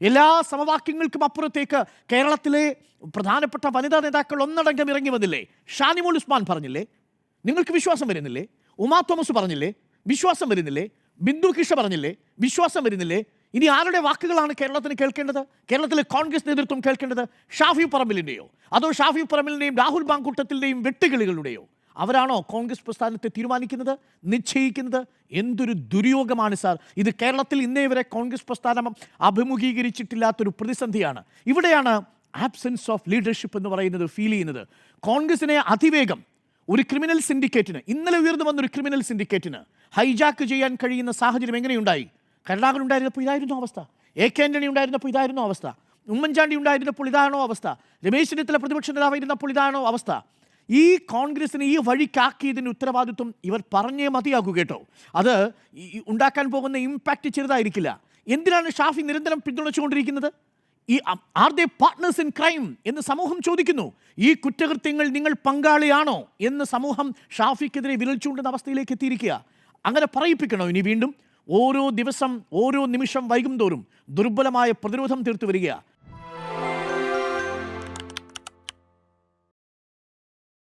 എല്ലാ സമവാക്യങ്ങൾക്കും അപ്പുറത്തേക്ക് കേരളത്തിലെ പ്രധാനപ്പെട്ട വനിതാ നേതാക്കൾ ഒന്നടങ്കം ഇറങ്ങി വന്നില്ലേ? ഷാനിമോൾ ഉസ്മാൻ പറഞ്ഞില്ലേ? നിങ്ങൾക്ക് വിശ്വാസം വരുന്നില്ലേ? ഉമാ തോമസ് പറഞ്ഞില്ലേ? വിശ്വാസം വരുന്നില്ലേ? ബിന്ദു കിഷ പറഞ്ഞില്ലേ? വിശ്വാസം വരുന്നില്ലേ? ഇനി ആരുടെ വാക്കുകളാണ് കേരളത്തിന് കേൾക്കേണ്ടത്? കേരളത്തിലെ കോൺഗ്രസ് നേതൃത്വം കേൾക്കേണ്ടത് ഷാഫി പറമ്പിലിന്റെയോ? അതോ ഷാഫി പറമ്പിലിന്റെയും രാഹുൽ ബാങ്കൂട്ടത്തിന്റെയും വെട്ടുകിളികളുടെയോ? അവരാണോ കോൺഗ്രസ് പ്രസ്ഥാനത്തെ തീരുമാനിക്കുന്നത്? നിശ്ചയിക്കുന്നത്? എന്തൊരു ദുര്യോഗമാണ് സാർ. ഇത് കേരളത്തിൽ ഇന്നേ വരെ കോൺഗ്രസ് പ്രസ്ഥാനം അഭിമുഖീകരിച്ചിട്ടില്ലാത്തൊരു പ്രതിസന്ധിയാണ്. ഇവിടെയാണ് ആബ്സെൻസ് ഓഫ് ലീഡർഷിപ്പ് എന്ന് പറയുന്നത് ഫീൽ ചെയ്യുന്നത്. കോൺഗ്രസിനെ അതിവേഗം ഒരു ക്രിമിനൽ സിൻഡിക്കേറ്റിന് ഇന്നലെ ഉയർന്നു വന്ന ഒരു ക്രിമിനൽ സിൻഡിക്കേറ്റിന് ഹൈജാക്ക് ചെയ്യാൻ കഴിയുന്ന സാഹചര്യം എങ്ങനെയുണ്ടായി? കരുണാകരൻ ഉണ്ടായിരുന്നപ്പോൾ ഇതായിരുന്നു അവസ്ഥ. എ കെ ആന്റണി ഉണ്ടായിരുന്നപ്പോൾ ഇതായിരുന്നു അവസ്ഥ. ഉമ്മൻചാണ്ടി ഉണ്ടായിരുന്നപ്പോൾ ഇതാണോ അവസ്ഥ. രമേശ് ചെന്നിത്തല പ്രതിപക്ഷ നേതാവായിരുന്നപ്പോൾ ഇതാണോ അവസ്ഥ. ഈ കോൺഗ്രസിനെ ഈ വഴിക്കാക്കിയതിന്റെ ഉത്തരവാദിത്വം ഇവർ പറഞ്ഞേ മതിയാകൂ കേട്ടോ. അത് ഉണ്ടാക്കാൻ പോകുന്ന ഇമ്പാക്റ്റ് ചെറുതായിരിക്കില്ല. എന്തിനാണ് ഷാഫി നിരന്തരം പിന്തുണച്ചുകൊണ്ടിരിക്കുന്നത്? ഈ are they partners in crime എന്ന് സമൂഹം ചോദിക്കുന്നു. ഈ കുറ്റകൃത്യങ്ങൾ നിങ്ങൾ പങ്കാളിയാണോ? എന്ന് സമൂഹം ഷാഫിക്കെതിരെ വിരൽ ചൂണ്ടുന്ന അവസ്ഥയിലേക്ക് എത്തിയിരിക്കുക. അങ്ങനെ പറയിപ്പിക്കണോ ഇനി വീണ്ടും? ഓരോ ദിവസം ഓരോ നിമിഷം വൈകും തോറും ദുർബലമായ പ്രതിരോധം തീർത്തു വരിക